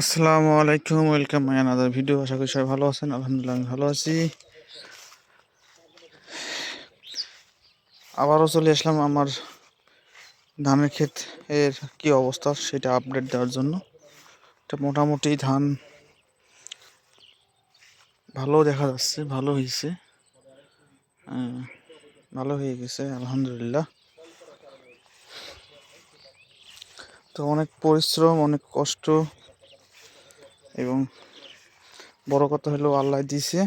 আসসালামু আলাইকুম welcome my another video আশা করি সবাই ভালো আছেন আলহামদুলিল্লাহ আমি ভালো আছি। আবারও চলে আসলাম আমার ধানের ক্ষেত এর কি অবস্থা সেটা আপডেট দেওয়ার জন্য। এটা মোটামুটি ধান ভালো দেখা যাচ্ছে ভালো হয়েছে। হ্যাঁ, ভালো হয়ে গেছে আলহামদুলিল্লাহ। তো অনেক পরিশ্রম অনেক কষ্ট এবং বড় কথা হলো আল্লাহ দিছে।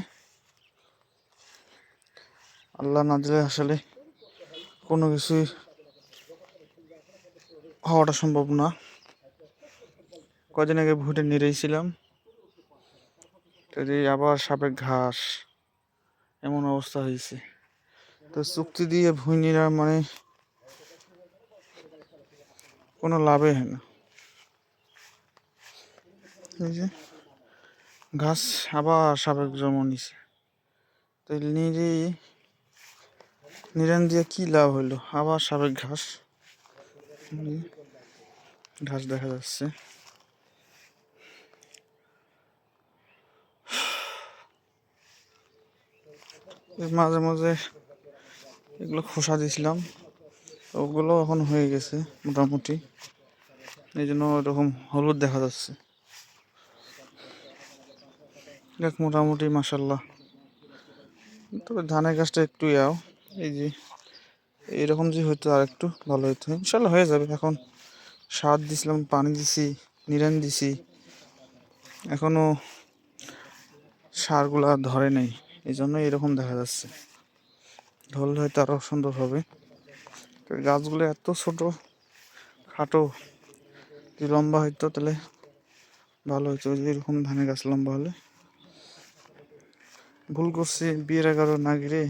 আল্লাহ না দিলে আসলে কোনো কিছুই হওয়াটা সম্ভব না। কদিন আগে ভুটে যদি আবার সাপের ঘাস, এমন অবস্থা হয়েছে। তো চুক্তি দিয়ে ভুঁই নিরা মানে কোনো লাভে হয় না। এই যে ঘাস আবার সাবেক জন্ম নিছে। তো নিরে নিরান দিয়ে কি লাভ হইল? আবার সাবেক ঘাস। ঘাস দেখা যাচ্ছে। মাঝে মাঝে এগুলো খোসা দিয়েছিলাম ওগুলো এখন হয়ে গেছে মোটামুটি। এই জন্য ওরকম হলুদ দেখা যাচ্ছে। দেখ, মোটামুটি মাসাল্লাহ তবে ধানের গাছটা একটু ইয়াও। এই যে এরকম যে হইতো আর একটু ভালো হইতো। ইনশাল্লাহ হয়ে যাবে। এখন সার দিছিলাম, পানি দিছি নিরান দিছি। এখনও সারগুলা ধরে নেই। এই জন্য এরকম দেখা যাচ্ছে। ধরলে হয়তো আরও সুন্দর হবে। গাছগুলো এত ছোট, খাটো লম্বা হইতো তাহলে ভালো যদি এরকম ধানের গাছ লম্বা হলে। ভুল করছি, বিয়ের এগারো না গিরে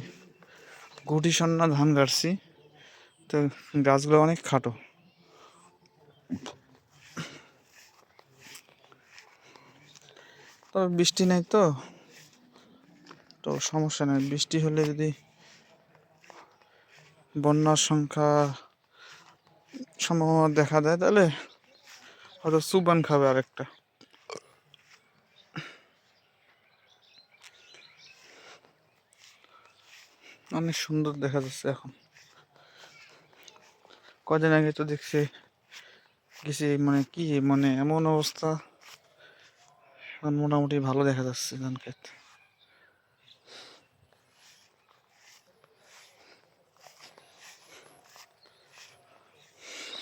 গুটি সন্না ধান গাড়ছি। তো গাছগুলো অনেক খাটো। তবে বৃষ্টি নেই তো তো সমস্যা নেই। বৃষ্টি হলে যদি বন্যার সংখ্যা সম্ভাবনা দেখা দেয়, তাহলে হয়তো সুবান খাবে আরেকটা। অনেক সুন্দর দেখা যাচ্ছে এখন। কদিন আগে তো দেখছি, গেছি মানে কি মানে এমন অবস্থা, এখন মোটামুটি ভালো দেখা যাচ্ছে ধান ক্ষেত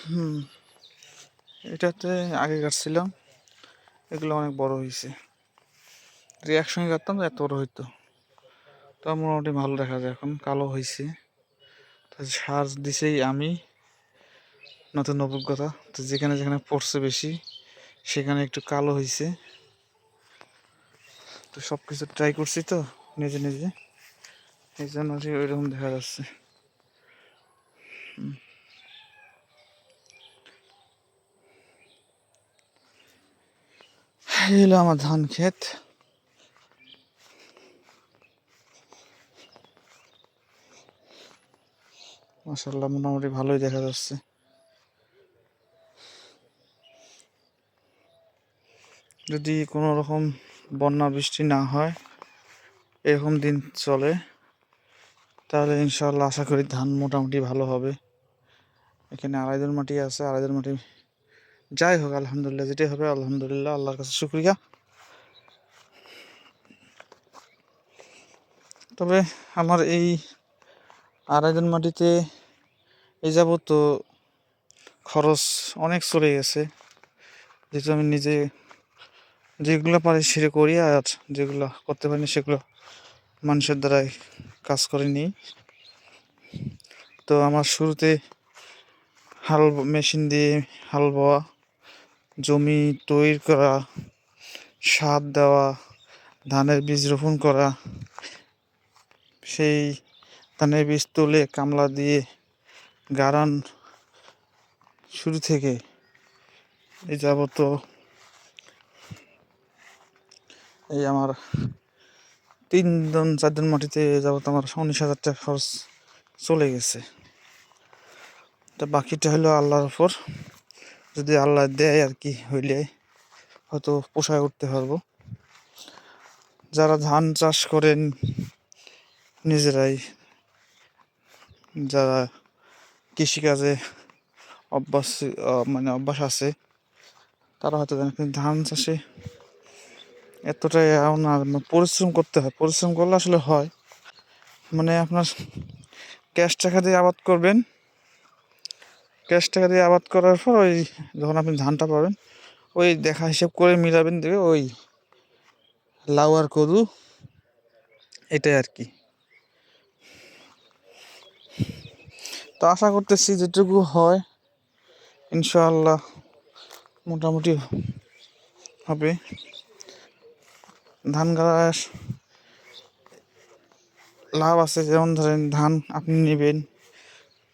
হুম, এটাতে আগে কাটছিলাম, এগুলো অনেক বড় হয়েছে যদি একসঙ্গে কাটতাম, এত বড় হইতো। তা মোটামুটি ভালো দেখা যায় এখন, কালো হয়েছে তো সার দিছেই আমি নতুন অভিজ্ঞতা। তো যেখানে যেখানে পড়ছে বেশি, সেখানে একটু কালো হয়েছে তো সব কিছু ট্রাই করছি তো, নিজে নিজে। এই জন্য ওইরকম দেখা যাচ্ছে। এই হলো আমার ধান ক্ষেত। মাসাল্লাহ মোটামুটি ভালোই দেখা যাচ্ছে। যদি কোনো রকম বন্যা বৃষ্টি না হয়, এরকম দিন চলে, তাহলে ইনশাল্লাহ আশা করি ধান মোটামুটি ভালো হবে। এখানে আড়াইদের মাটি আছে আড়াইদের মাটি যাই হোক, আলহামদুলিল্লাহ যেটাই হবে, আলহামদুলিল্লাহ, আল্লাহর কাছে শুক্রিয়া। তবে আমার এই আড়াইজন মাটিতে এই যাবৎ তো খরচ অনেক চলে গেছে। যেহেতু আমি নিজে যেগুলো পারি সেরে করি আর যেগুলো করতে পারিনি সেগুলো মানুষের দ্বারাই কাজ করে নিই। তো আমার শুরুতে হাল মেশিন দিয়ে হাল বওয়া জমি তৈরি করা, সার দেওয়া, ধানের বীজ রোপণ করা, সেই ধানের বীজ তুলে কামলা দিয়ে গাড়ান শুরু থেকে এই যাবত এই আমার তিন দিন চার দিন মাটিতে যাবত আমার উনিশ হাজার টাকা খরচ চলে গেছে। তা বাকিটা হলো আল্লাহর উপর। যদি আল্লাহ দেয় আর কি হইলে হয়তো পোষায় উঠতে পারব। যারা ধান চাষ করেন, নিজেরাই যারা কৃষিকাজে অভ্যাস মানে অভ্যাস আছে। তারা হয়তো জানে, কিন্তু ধান চাষে এতটাই না মানে পরিশ্রম করতে হয়। পরিশ্রম করলে আসলে হয়। মানে আপনার ক্যাশ টাকা দিয়ে আবাদ করবেন। ক্যাশ টাকা দিয়ে আবাদ করার পর ওই যখন আপনি ধানটা পাবেন, ওই দেখা হিসেব করে মিলাবেন দেবে ওই লাউ আর কদু, এটাই আর কি। তো আশা করতেছি যেটুকু হয়, ইনশাআল্লাহ মোটামুটি হবে। ধান গাছ, লাভ আছে, যেমন ধরেন ধান আপনি নেবেন,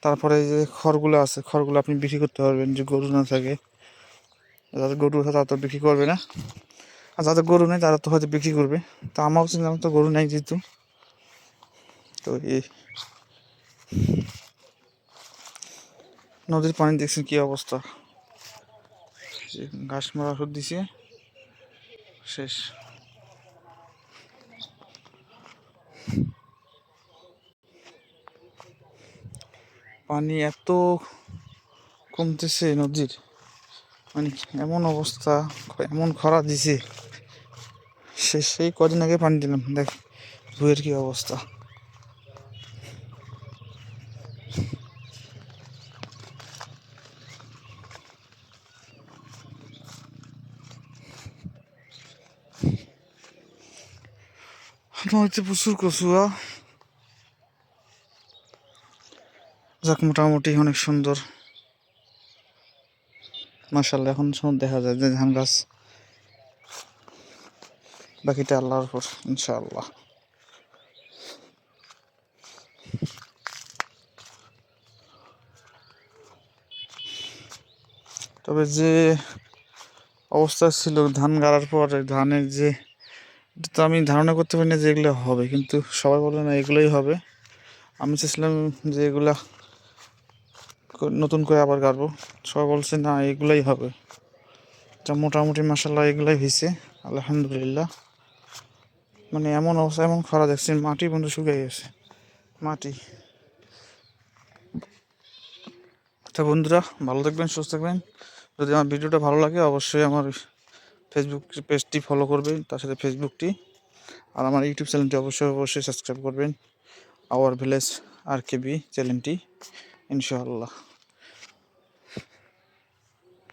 তারপরে যে খড়গুলো আছে, খড়গুলো আপনি বিক্রি করতে পারবেন, যে গরু না থাকে। যাদের গরু আছে তারা তো বিক্রি করবে না। আর যাদের গরু নেই তারা তো হয়তো বিক্রি করবে। তো আমারও চিন্তা তো গরু নেই যেহেতু। তো এই নদীর পানি দেখছেন কি অবস্থা? ঘাস মারা ওষুধ দিছে। শেষ। পানি এত কমতেছে নদীর। মানে এমন অবস্থা, এমন খরা দিছে। সে সেই কদিন আগে পানি দিলাম। দেখ ভুয়ের কি অবস্থা। নদীতে প্রচুর কচুয়া যাক মোটামুটি অনেক সুন্দর। মাসাল্লাহ এখন সুন্দর দেখা যায়, যে ধান গাছ। বাকিটা আল্লাহর উপর, ইনশাআল্লাহ। তবে যে অবস্থা ছিল ধান গাড়ার পর, ধানের যে তো আমি ধারণা করতে পারি না যে এগুলো হবে, কিন্তু সবাই বলে না এগুলোই হবে। আমি চেয়েছিলাম যে এগুলা নতুন করে আবার গাড়বো। সবাই বলছে, না, এগুলাই হবে। তা মোটামুটি মাসাল্লাহ এগুলাই হয়েছে আলহামদুলিল্লাহ। মানে এমন অবস্থা, এমন খরা দেখছি, মাটি বন্ধু শুকিয়ে গেছে, মাটি। তা বন্ধুরা, ভালো থাকবেন, সুস্থ থাকবেন। যদি আমার ভিডিওটা ভালো লাগে, অবশ্যই আমার ফেসবুক পেজটি ফলো করবেন, তার সাথে ফেসবুকটি আর আমার ইউটিউব চ্যানেলটি অবশ্যই অবশ্যই সাবস্ক্রাইব করবেন। আওয়ার ভিলেজ আর কেবি চ্যানেলটি ইনশাআল্লাহ।